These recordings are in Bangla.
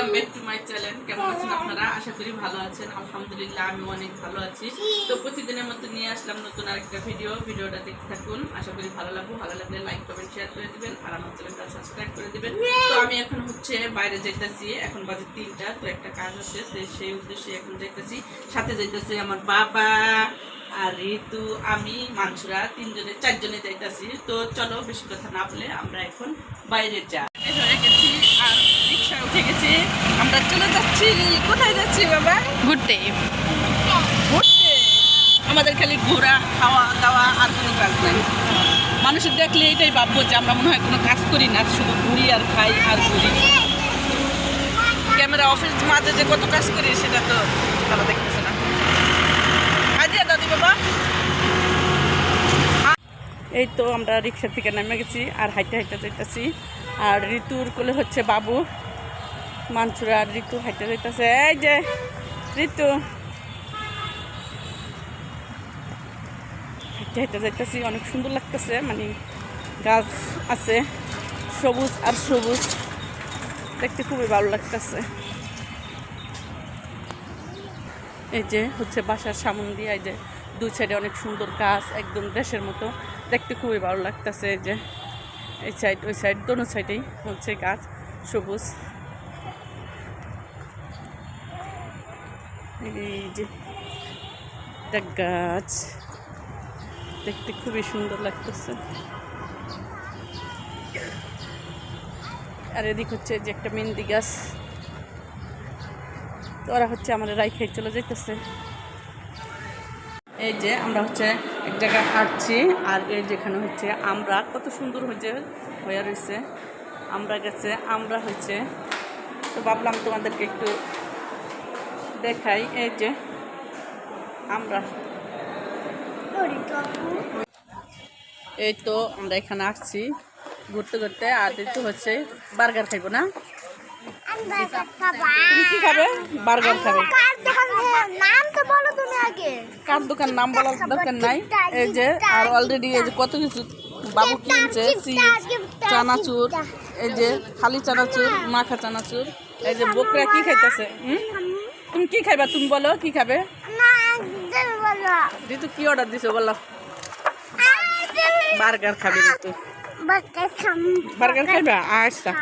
Welcome back to my channel কেমন আছেন আপনারা? আশা করি ভালো আছেন। আলহামদুলিল্লাহ আমি অনেক ভালো আছি। তো প্রতিদিনের মতো নিয়ে আসলাম নতুন আরেকটা ভিডিও ভিডিওটা দেখতে থাকুন। আশা করি ভালো লাগবে। ভালো লাগলে লাইক কমেন্ট শেয়ার করে দিবেন। আর আমার চ্যানেলটা সাবস্ক্রাইব করে দিবেন। তো আমি এখন হচ্ছে বাইরে যাইতেছি। এখন বাজে তিনটা, তো একটা কাজ হচ্ছে সেই উদ্দেশ্যে এখন যাইতেছি। সাথে যাইতেছি আমার বাবা আর ঋতু, আমি, মানসুরা, তিনজনে চারজনে যাইতেছি। তো চলো বেশি কথা না বলে আমরা এখন বাইরে যা গেছি আর উঠে গেছি আমরা চলে যাচ্ছি। কোথায় যাচ্ছি বাবা? ঘুরতে। ঘুরতে? আমাদের খালি ঘোরা খাওয়া দাওয়া আর কোনো কাজ নাই। মানুষের দেখলে এটাই ভাববো যে আমরা মনে হয় কোনো কাজ করি না শুধু ঘুরি আর খাই আর ঘুরি। ক্যামেরা অফিস মাঝে যে কত কাজ করি সেটা তো তারা দেখতেছে না। হাজিয়া দাদি বাবা। এই তো আমরা রিক্সা থেকে নেমে গেছি আর হাইটে হাইটে যাইতেছি। আর ঋতুর কোলে হচ্ছে বাবু। মানসুরা আর ঋতু হাইটে যাইতেছে। এই যে, ঋতু। হাইটে যাইতেছি, অনেক সুন্দর লাগতেছে। মানে গাছ আছে, সবুজ আর সবুজ। দেখতে খুবই ভালো লাগতেছে। এই যে হচ্ছে বাসার সামন দিয়ে, এই যে দুই সাইডে অনেক সুন্দর গাছ, একদম দেশের মতো। দেখতে খুবই ভালো লাগতেছে, এই যে। এই সাইড, ওই সাইড, দোনো সাইডেই হচ্ছে গাছ, সবুজ। এই যে একটা গাছ। দেখতে খুবই সুন্দর লাগতেছে। আর এদিক হচ্ছে যে একটা মেহেন্দি গাছ। তো ওরা হচ্ছে আমার রাইখাই চলে যাইতেছে। এই যে আমরা হচ্ছে এক জায়গায় হাঁটছি, আর এই যেখানে হচ্ছে আমরা কত সুন্দর হয়েছে হয়ে রয়েছে আমরা গেছে, আমরা হয়েছে তো ভাবলাম তোমাদেরকে একটু দেখাই, এই যে আমরা। এই তো আমরা এখানে আসছি ঘুরতে ঘুরতে, আর তো হচ্ছে বার্গার খাইবো না? কি বার্গার দোকান? নাম বলার নাই। এই যে, আর অলরেডি এই যে কত কিছু বাবু কিনছে চানাচুর, এই যে খালি চানাচুর, মাখা চানাচুর, এই যে বকরা কি খাইতেছে? হুম? তুমি কি খাইবা? তুমি বলো কি খাবে? কি অর্ডার দিছো বলো? বার্গার খাবে বার্গার খাইবা? আচ্ছা।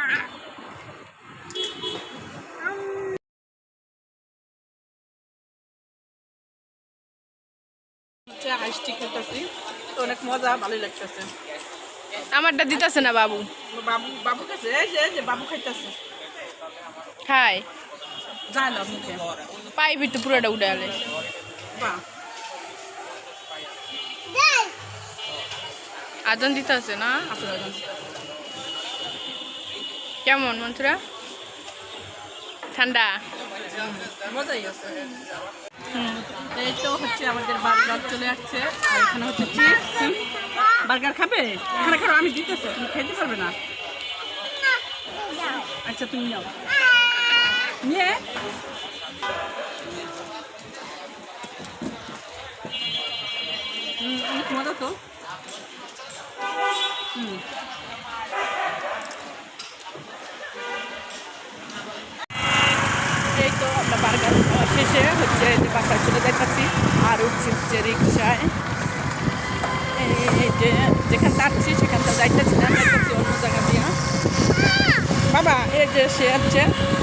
আইসটি খেতেছি তো অনেক মজা ভালোই লাগতেছে। আমারটা দিতেছে না বাবু। বাবু বাবু খাইছে বাবু খাইতেছে। খায় যায় না মুখে একটু পুরোটা উঠে বাহ। আজান দিতেছে না? আসলে একদম। কেমন মন্ত্রা ঠান্ডা? মজাই আছে। হুম। এই তো হচ্ছে আমাদের বার্গার চলে আসছে। আর এখানে হচ্ছে চিপস। বার্গার খাবে? খাও আমি দিতেছি। তুমি খেতে পারবে না। আচ্ছা তুমি নাও। নিয়ে অনেক মজা তো এই তো আমরা বার্গার শেষে হচ্ছে যে বাসায় চলে যাচ্ছি আর উঠছি হচ্ছে রিক্সায় যে যেখান যাচ্ছি সেখান থেকে যাইতেছি না যাইতেছি অন্য জায়গা দিয়ে বাবা এই যে সে হচ্ছে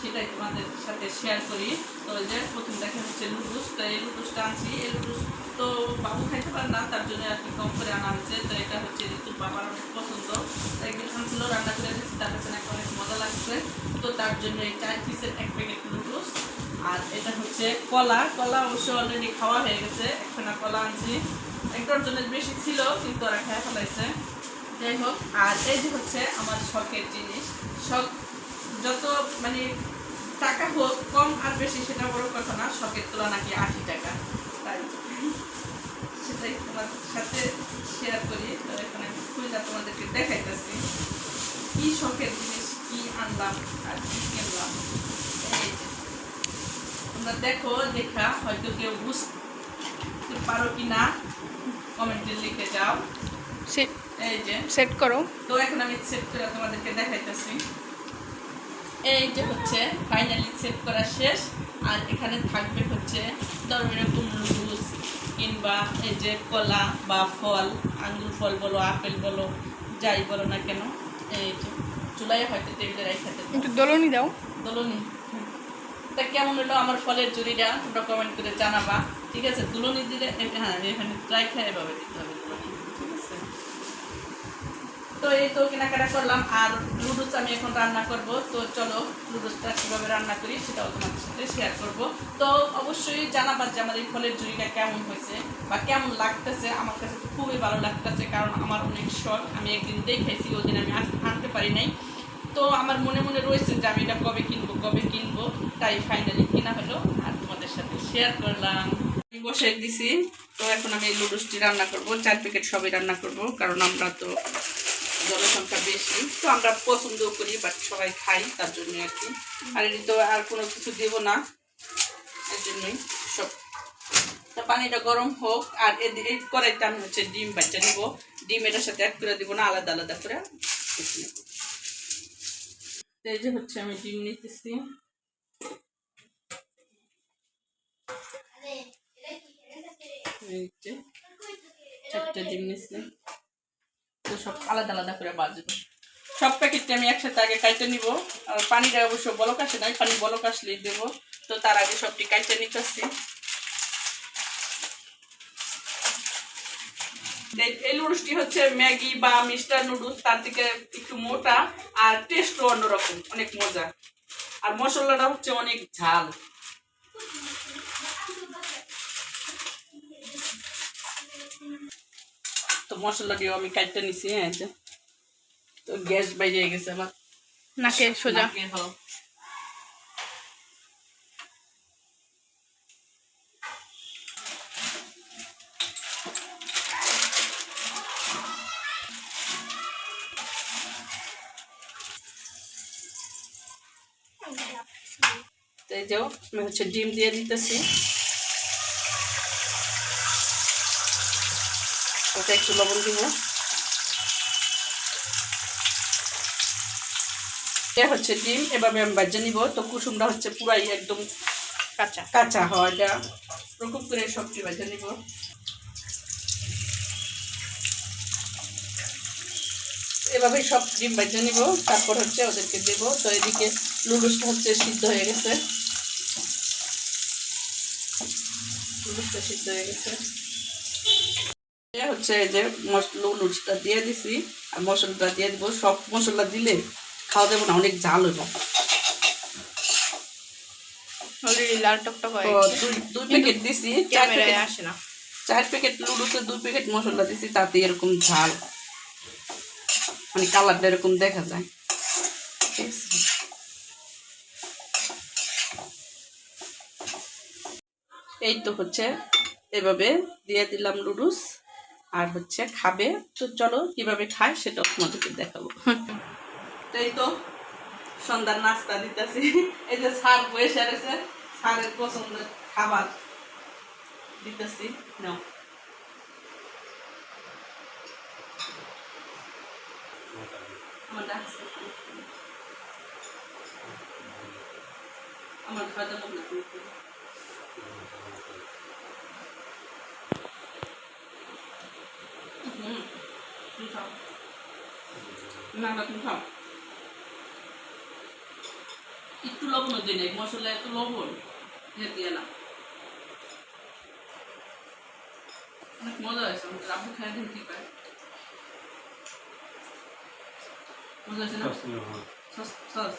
সেটাই তোমাদের সাথে শেয়ার করি। তো যে প্রথম দেখা হচ্ছে লুডুস। তো এই লুডুসটা আনছি। এই লুডুস তো বাবু খাইতে পারে না, তার জন্য আর কি কম করে আনা হয়েছে। তো এটা হচ্ছে ঋতুর বাবার অনেক পছন্দ একদিন আনছিল রান্না করে দিচ্ছি তার কাছে নাকি অনেক মজা লাগছে। তো তার জন্য এই চার পিসের এক প্যাকেট লুডুস। আর এটা হচ্ছে কলা। কলা অবশ্য অলরেডি খাওয়া হয়ে গেছে। একখানা কলা আনছি। একটার জন্য বেশি ছিল, কিন্তু ওরা খেয়ে ফেলাইছে। যাই হোক, আর এই যে হচ্ছে আমার শখের জিনিস। শখ যত মানে টাকা হোক কম আর বেশি সেটা বড় কথা না শখের তোলা নাকি আশি টাকা। তাই সেটাই তোমার সাথে শেয়ার করি। তো এখানে খুলনা তোমাদেরকে দেখাইতেছি। কি শখের জিনিস কি আনলাম আর কি কিনলাম। তোমরা দেখো দেখা হয়তো কেউ বুঝতে পারো কি না কমেন্টে লিখে যাও। সেট এই যে সেট করো। তো এখন আমি সেট করে তোমাদেরকে দেখাইতেছি। এই যে হচ্ছে ফাইনালি সেট করা শেষ। আর এখানে থাকবে হচ্ছে ধরো এরকম লুজ কিংবা এই যে কলা বা ফল আঙ্গুর ফল বলো আপেল বলো যাই বলো না কেন এই যে চুলাই হয়তো টেবিলে রেখাতে একটু দোলনি দাও। দুলনি। তা কেমন হলো আমার ফলের জুড়িটা তোমরা কমেন্ট করে জানাবা। ঠিক আছে? দুলনি দিলে হ্যাঁ এখানে ট্রাই খেয়ে এভাবে দিতে হবে দুলনি, তো এই তো কেনাকাটা করলাম, আর লুডুস আমি এখন রান্না করব। তো চলো লুডুসটা কীভাবে রান্না করি সেটাও তোমাদের সাথে শেয়ার করব। তো অবশ্যই জানাবার যে আমাদের ফলের জুড়িটা কেমন হয়েছে বা কেমন লাগতেছে। আমার কাছে খুবই ভালো লাগতেছে, কারণ আমার অনেক শখ। আমি একদিন দেখেছি, ওদিন আমি আনতে পারি নাই। তো আমার মনে মনে রয়েছে যে আমি এটা কবে কিনবো কবে কিনবো, তাই ফাইনালি কেনা হলো, আর তোমাদের সাথে শেয়ার করলাম। বসে দিছি, তো এখন আমি লুডুসটি রান্না করব, চার প্যাকেট সবই রান্না করব, কারণ আমরা তো জনসংখ্যা বেশি, তো আমরা পছন্দ করি বাট সবাই খাই তার জন্য আর কি। আর এটি তো আর কোনো কিছু দেবো না, এর জন্যই সব। তো পানিটা গরম হোক, আর এই কড়াইতে আমি হচ্ছে ডিম বাচ্চা নিব ডিম এটার সাথে অ্যাড করে দিব না, আলাদা আলাদা করে। এই যে হচ্ছে আমি ডিম নিতেছি। চারটে ডিম নিচ্ছি। তো সব আলাদা আলাদা করে বাজবো। সব প্যাকেটটা আমি একসাথে আগে কাইটে নিব। আর পানিটা অবশ্য বলক আসে নাই, পানি বলক আসলেই দেবো। তো তার আগে সবটি কাইটে নিতেছি। এই নুডলসটি হচ্ছে ম্যাগি বা মিস্টার নুডলস, তার থেকে একটু মোটা আর টেস্টও অন্যরকম, অনেক মজা। আর মশলাটা হচ্ছে অনেক ঝাল। তো মশলা দিয়েও আমি কাটতে নিছি হ্যাঁ এই যে। তো গ্যাস বাইরে গেছে আমার নাকে সোজা নাকে, হ্যাঁ। তো এই যেও আমি হচ্ছে ডিম দিয়ে দিতেছি ওটা একটু লবণ দিব এটা হচ্ছে ডিম এভাবে আমি বাজে নিব। তো কুসুমটা হচ্ছে পুরাই একদম কাঁচা। কাঁচা। হওয়া এটা প্রকোপ করে সবজি বাজে নিব। এভাবে সব ডিম বাজে নিব তারপর হচ্ছে ওদেরকে দেব। তো এদিকে লুডুসটা হচ্ছে সিদ্ধ হয়ে গেছে। লুডুসটা সিদ্ধ হয়ে গেছে। এ হচ্ছে এই যে লুডুসটা দিয়ে দিছি আর মশলাটা দিয়ে দিব। সব মশলা দিলে খাওয়া দেবো না অনেক ঝাল হইব। লাল টকটক হয়ে দুই প্যাকেট দিছি চার ক্যামেরায় আসে না। চার প্যাকেট লুডুসে দুই প্যাকেট মশলা দিছি তাতে এরকম ঝাল। মানে কালারটা এরকম দেখা যায়। এই তো হচ্ছে এভাবে দিয়ে দিলাম লুডুস আর হচ্ছে খাবে। তো চলো কীভাবে খায় সেটাও তোমাদেরকে দেখাবো। এই তো সন্ধ্যার নাস্তা দিতেছি। এই যে সার বসে রয়েছে সারের পছন্দের খাবার দিতেছি। নাও। আমার খাওয়া দাওয়া না তুমি করো। হুম, তুমি খাও। না না তুমি খাও একটু লবণ দিয়ে নেই মশলা একটু লবণ দিয়ে না অনেক মজা হয়েছে আমাদের আব্বু খাই দিন কি পায় মজা হয়েছে না সস সস